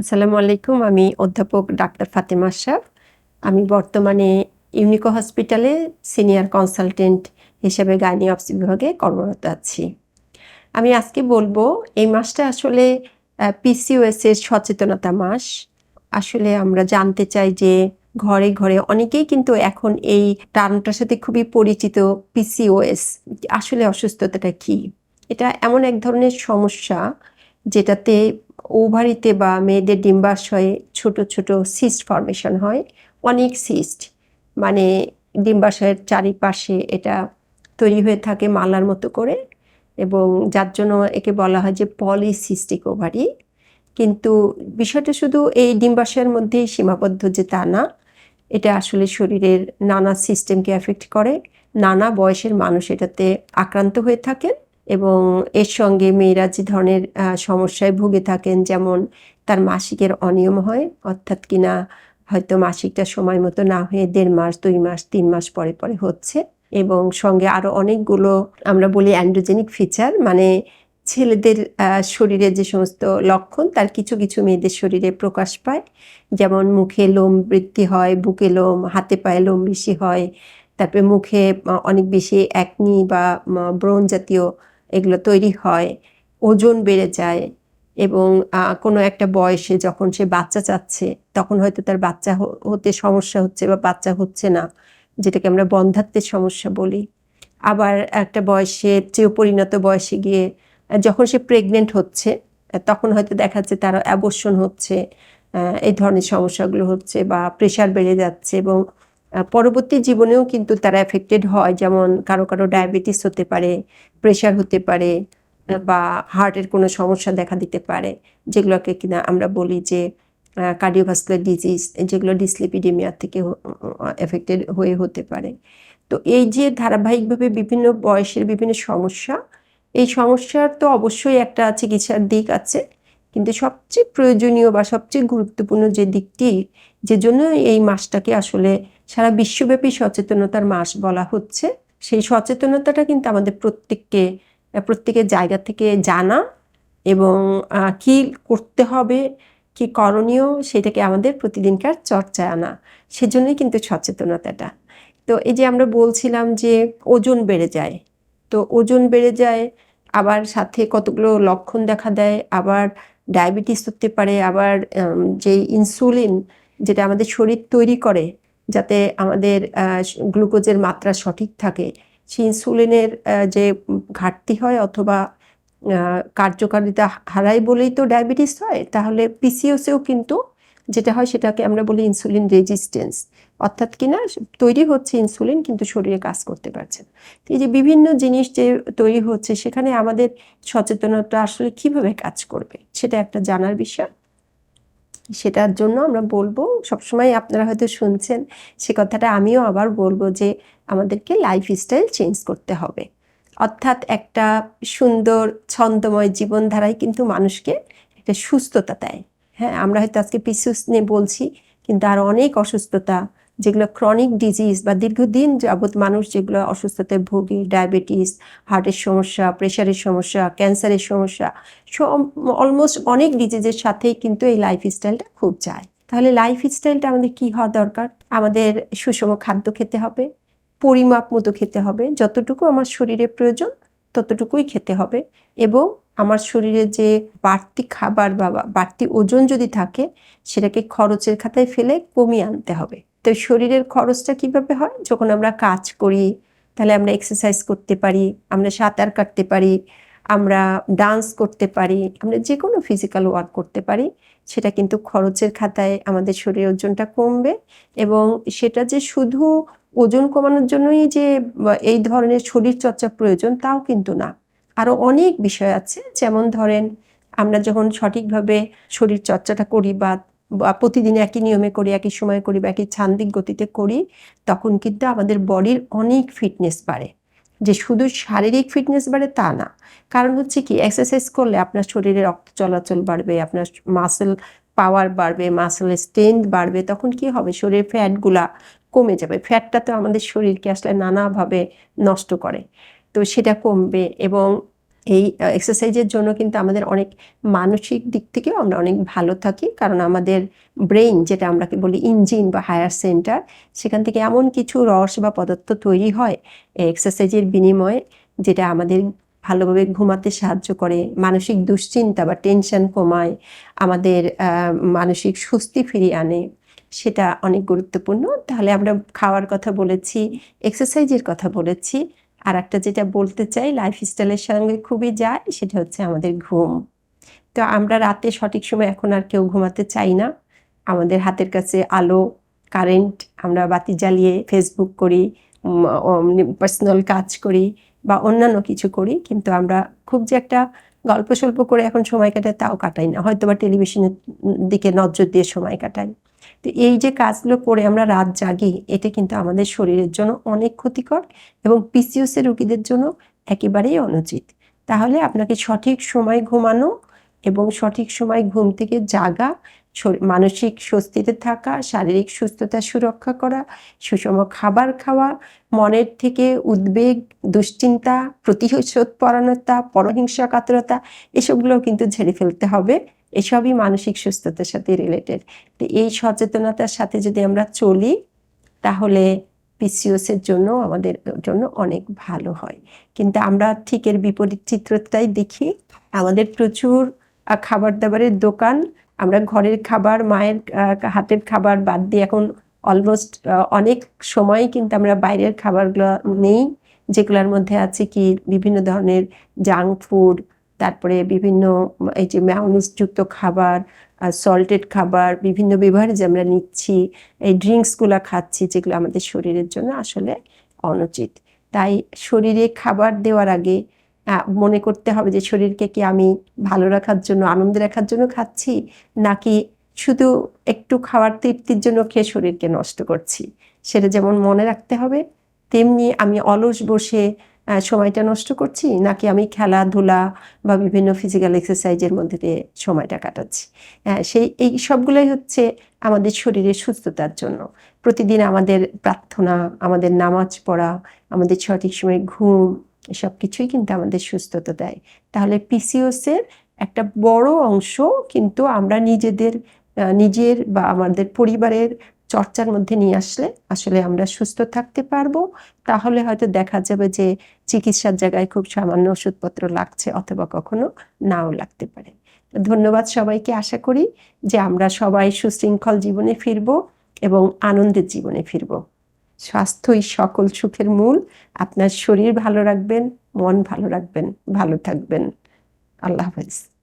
আসসালামু আলাইকুম, আমি অধ্যাপক ডাক্তার ফাতেমা আশরাফ। আমি বর্তমানে ইউনিকো হসপিটালে সিনিয়র কনসালটেন্ট হিসেবে গাইনি অপস বিভাগে কর্মরত আছি। আমি আজকে বলব, এই মাসটা আসলে পিসিওএস এর সচেতনতা মাস। আসলে আমরা জানতে চাই যে, ঘরে ঘরে অনেকেই কিন্তু এখন এই টার্মটার সাথে খুবই পরিচিত পিসিওএস আসলে অসুস্থতাটা কি? এটা এমন এক ধরনের সমস্যা যেটাতে ওভারিতে বা মেয়েদের ডিম্বাশয়ে ছোট ছোট সিস্ট ফর্মেশন হয়। অনেক সিস্ট মানে ডিম্বাশয়ের চারিপাশে এটা তৈরি হয়ে থাকে মালার মতো করে এবং যার জন্য একে বলা হয় যে পলিসিস্টিক ওভারি। কিন্তু বিষয়টা শুধু এই ডিম্বাশয়ের মধ্যেই সীমাবদ্ধ যে তা না, এটা আসলে শরীরের নানা সিস্টেমকে এফেক্ট করে। নানা বয়সের মানুষ এটাতে আক্রান্ত হয়ে থাকেন। এবং এর সঙ্গে মেয়েরা যে ধরনের সমস্যায় ভুগে থাকেন, যেমন তার মাসিকের অনিয়ম হয়, অর্থাৎ কিনা হয়তো মাসিকটা সময় মতো না হয়ে দেড় মাস, দুই মাস, তিন মাস পরে পরে হচ্ছে। এবং সঙ্গে আরও অনেকগুলো আমরা বলি অ্যান্ড্রোজেনিক ফিচার মানে ছেলেদের শরীরে যে সমস্ত লক্ষণ, তার কিছু কিছু মেয়েদের শরীরে প্রকাশ পায়। যেমন মুখে লোম বৃদ্ধি হয়, বুকে লোম, হাতে পায়ে লোম বেশি হয়, তারপরে মুখে অনেক বেশি একনি বা ব্রণ জাতীয় এগুলো তৈরি হয়, ওজন বেড়ে যায় এবং কোনো একটা বয়সে যখন সে বাচ্চা চাচ্ছে, তখন হয়তো তার বাচ্চা হতে সমস্যা হচ্ছে বা বাচ্চা হচ্ছে না, যেটাকে আমরা বন্ধাত্মের সমস্যা বলি। আবার একটা বয়সে, চেয়ে পরিণত বয়সে গিয়ে, যখন সে প্রেগনেন্ট হচ্ছে, তখন হয়তো দেখা যাচ্ছে তারা অ্যাবর্ষণ হচ্ছে এই ধরনের সমস্যাগুলো হচ্ছে বা প্রেশার বেড়ে যাচ্ছে এবং পরবর্তী জীবনেও কিন্তু তারা এফেক্টেড হয়। যেমন কারও কারও ডায়াবেটিস হতে পারে প্রেশার হতে পারে বা হার্টের কোনো সমস্যা দেখা দিতে পারে, যেগুলোকে কিনা আমরা বলি যে কার্ডিওভাস্কুলার ডিজিজ যেগুলো ডিসলিপিডেমিয়া থেকে এফেক্টেড হয়ে হতে পারে। তো এই যে ধারাবাহিকভাবে বিভিন্ন বয়সের বিভিন্ন সমস্যা, এই সমস্যার তো অবশ্যই একটা চিকিৎসার দিক আছে, কিন্তু সবচেয়ে প্রয়োজনীয় বা সবচেয়ে গুরুত্বপূর্ণ যে দিকটি, যে জন্য এই মাসটাকে আসলে সারা বিশ্বব্যাপী সচেতনতার মাস বলা হচ্ছে। সেই সচেতনতাটা কিন্তু আমাদের প্রত্যেককে, প্রত্যেকের জায়গা থেকে জানা এবং কি করতে হবে, কি করণীয় সেটাকে আমাদের প্রতিদিনকার চর্চায় আনা। সেজন্যই কিন্তু সচেতনতাটা। তো এই যে আমরা বলছিলাম যে ওজন বেড়ে যায়, তো ওজন বেড়ে যায়, আবার সাথে কতগুলো লক্ষণ দেখা দেয়, আবার ডায়াবেটিস হতে পারে, আবার যে ইনসুলিন যেটা আমাদের শরীর তৈরি করে যাতে আমাদের গ্লুকোজের মাত্রা সঠিক থাকে সেই ইনসুলিনের যে ঘাটতি হয় অথবা কার্যকারিতা হারাই বলেই তো ডায়াবেটিস হয়, তাহলে পিসিওসেও কিন্তু যেটা হয় সেটাকে আমরা বলি ইনসুলিন রেজিস্টেন্স অর্থাৎ কিনা তৈরি হচ্ছে ইনসুলিন কিন্তু শরীরে কাজ করতে পারছে না। এই যে বিভিন্ন জিনিস যে তৈরি হচ্ছে, সেখানে আমাদের সচেতনতা আসলে কীভাবে কাজ করবে, সেটা একটা জানার বিষয়। সেটার জন্য আমরা বলব, সবসময় আপনারা হয়তো শুনছেন সে কথাটা আমিও আবার বলব যে আমাদেরকে লাইফ স্টাইল চেঞ্জ করতে হবে। অর্থাৎ একটা সুন্দর ছন্দময় জীবনধারায় কিন্তু মানুষকে একটা সুস্থতা দেয়। হ্যাঁ আমরা হয়তো আজকে পিসুস নিয়ে বলছি, কিন্তু আর অনেক অসুস্থতা যেগুলো ক্রনিক ডিজিজ বা দীর্ঘদিন যাবৎ মানুষ যেগুলো অসুস্থতায় ভোগে ডায়াবেটিস হার্টের সমস্যা প্রেশারের সমস্যা ক্যান্সারের সমস্যা অলমোস্ট অনেক ডিজিজের সাথেই কিন্তু এই লাইফ স্টাইলটা খুব যায়। তাহলে লাইফ স্টাইলটা আমাদের কি হওয়া দরকার? আমাদের সুষম খাদ্য খেতে হবে, পরিমাপ মতো খেতে হবে, যতটুকু আমার শরীরে প্রয়োজন ততটুকুই খেতে হবে এবং আমার শরীরে যে বাড়তি খাবার বা বাড়তি ওজন যদি থাকে সেটাকে খরচের খাতায় ফেলে কমিয়ে আনতে হবে। তো শরীরের খরচটা কীভাবে হয়? যখন আমরা কাজ করি, তাহলে আমরা এক্সারসাইজ করতে পারি, আমরা সাঁতার কাটতে পারি, আমরা ডান্স করতে পারি, আমরা যে কোনো ফিজিক্যাল ওয়ার্ক করতে পারি, সেটা কিন্তু খরচের খাতায় আমাদের শরীরের ওজনটা কমবে এবং সেটা যে শুধু ওজন কমানোর জন্যই যে এই ধরনের শরীর চর্চা প্রয়োজন তাও কিন্তু না। আরও অনেক বিষয় আছে, যেমন ধরেন আমরা যখন সঠিকভাবে শরীর চর্চাটা করি বা প্রতিদিন একই নিয়মে করি, একই সময় করি বা একই ছান্দিক গতিতে করি, তখন কিন্তু আমাদের বডির অনেক ফিটনেস বাড়ে। যে শুধু শারীরিক ফিটনেস বাড়ে তা না, কারণ হচ্ছে কি এক্সারসাইজ করলে আপনার শরীরে রক্ত চলাচল বাড়বে, আপনার মাসেল পাওয়ার বাড়বে মাসেল স্ট্রেংথ বাড়বে, তখন কি হবে? শরীরের ফ্যাটগুলা কমে যাবে। ফ্যাটটা তো আমাদের শরীরকে আসলে নানাভাবে নষ্ট করে। তো সেটা কমবে এবং এই এক্সারসাইজের জন্য কিন্তু আমাদের অনেক মানসিক দিক থেকেও আমরা অনেক ভালো থাকি। কারণ আমাদের ব্রেইন যেটা আমরা বলি ইঞ্জিন বা হায়ার সেন্টার সেখান থেকে এমন কিছু রস বা পদার্থ তৈরি হয় এক্সারসাইজের বিনিময়ে, যেটা আমাদের ভালোভাবে ঘুমাতে সাহায্য করে, মানসিক দুশ্চিন্তা বা টেনশন কমায়, আমাদের মানসিক স্বস্তি ফিরিয়ে আনে, সেটা অনেক গুরুত্বপূর্ণ। তাহলে আমরা খাওয়ার কথা বলেছি এক্সারসাইজের কথা বলেছি। আর একটা যেটা বলতে চাই লাইফস্টাইলের সঙ্গে খুবই যায়, সেটা হচ্ছে আমাদের ঘুম। তো আমরা রাতে সঠিক সময় এখন আর কেউ ঘুমাতে চাই না। আমাদের হাতের কাছে আলো কারেন্ট আমরা বাতি জ্বালিয়ে ফেসবুক করি পার্সোনাল কাজ করি বা অন্যান্য কিছু করি, কিন্তু আমরা খুব যে একটা গল্প স্বল্প করে এখন সময় কাটাই তাও কাটাই না। হয়তো বা টেলিভিশনের দিকে নজর দিয়ে সময় কাটাই। তো এই যে কাজগুলো করে আমরা রাত জাগি এটা কিন্তু আমাদের শরীরের জন্য অনেক ক্ষতিকর এবং পিসিওসের রোগীদের জন্য একেবারেই অনুচিত। তাহলে আপনাকে সঠিক সময় ঘুমানো এবং সঠিক সময় ঘুম থেকে জাগা মানসিক স্বস্তিতে থাকা, শারীরিক সুস্থতা সুরক্ষা করা, সুষম খাবার খাওয়া, মনের থেকে উদ্বেগ, দুশ্চিন্তা, প্রতিশোধ পরায়ণতা পরহিংসা কাতরতা এসবগুলো কিন্তু ঝেড়ে ফেলতে হবে। এসবই মানসিক সুস্থতার সাথে রিলেটেড তো এই সচেতনতার সাথে যদি আমরা চলি, তাহলে পিসিওসের জন্য আমাদের জন্য অনেক ভালো হয়। কিন্তু আমরা ঠিক এর বিপরীত চিত্রটাই দেখি। আমাদের প্রচুর খাবার দাবারের দোকান, আমরা ঘরের খাবার, মায়ের হাতের খাবার বাদ দিয়ে এখন অলমোস্ট অনেক সময় কিন্তু আমরা বাইরের খাবারগুলো নেই, যেগুলোর মধ্যে আছে কি বিভিন্ন ধরনের জাঙ্ক ফুড তারপরে বিভিন্ন, এই যে ম্যাওনিজযুক্ত খাবার সল্টেড খাবার, বিভিন্ন বেভারেজ আমরা নিচ্ছি, এই ড্রিঙ্কসগুলো খাচ্ছি, যেগুলো আমাদের শরীরের জন্য আসলে অনুচিত। তাই শরীরে খাবার দেওয়ার আগে মনে করতে হবে যে শরীরকে কি আমি ভালো রাখার জন্য, আনন্দে রাখার জন্য খাচ্ছি, নাকি শুধু একটু খাওয়ার তৃপ্তির জন্য খেয়ে শরীরকে নষ্ট করছি? সেটা যেমন মনে রাখতে হবে, তেমনি আমি অলস বসে সময়টা নষ্ট করছি, নাকি আমি খেলাধুলা বা বিভিন্ন ফিজিক্যাল এক্সারসাইজের মধ্যে দিয়ে সময়টা কাটাচ্ছি? সেই, এই সবগুলোই হচ্ছে আমাদের শরীরের সুস্থতার জন্য। প্রতিদিন আমাদের প্রার্থনা, আমাদের নামাজ পড়া, আমাদের সঠিক সময় ঘুম সব কিছুই কিন্তু আমাদের সুস্থতা দেয়। তাহলে পিসিওসের একটা বড় অংশ কিন্তু আমরা নিজেদের নিজের বা আমাদের পরিবারের চর্চার মধ্যে নিয়ে আসলে আসলে আমরা সুস্থ থাকতে পারব। তাহলে হয়তো দেখা যাবে যে চিকিৎসার জায়গায় খুব সামান্য ওষুধপত্র লাগছে অথবা কখনো নাও লাগতে পারে। ধন্যবাদ সবাইকে আশা করি যে আমরা সবাই সুশৃঙ্খল জীবনে ফিরবো এবং আনন্দের জীবনে ফিরবো। স্বাস্থ্যই সকল সুখের মূল। আপনার শরীর ভালো রাখবেন, মন ভালো রাখবেন, ভালো থাকবেন। আল্লাহ হাফেজ।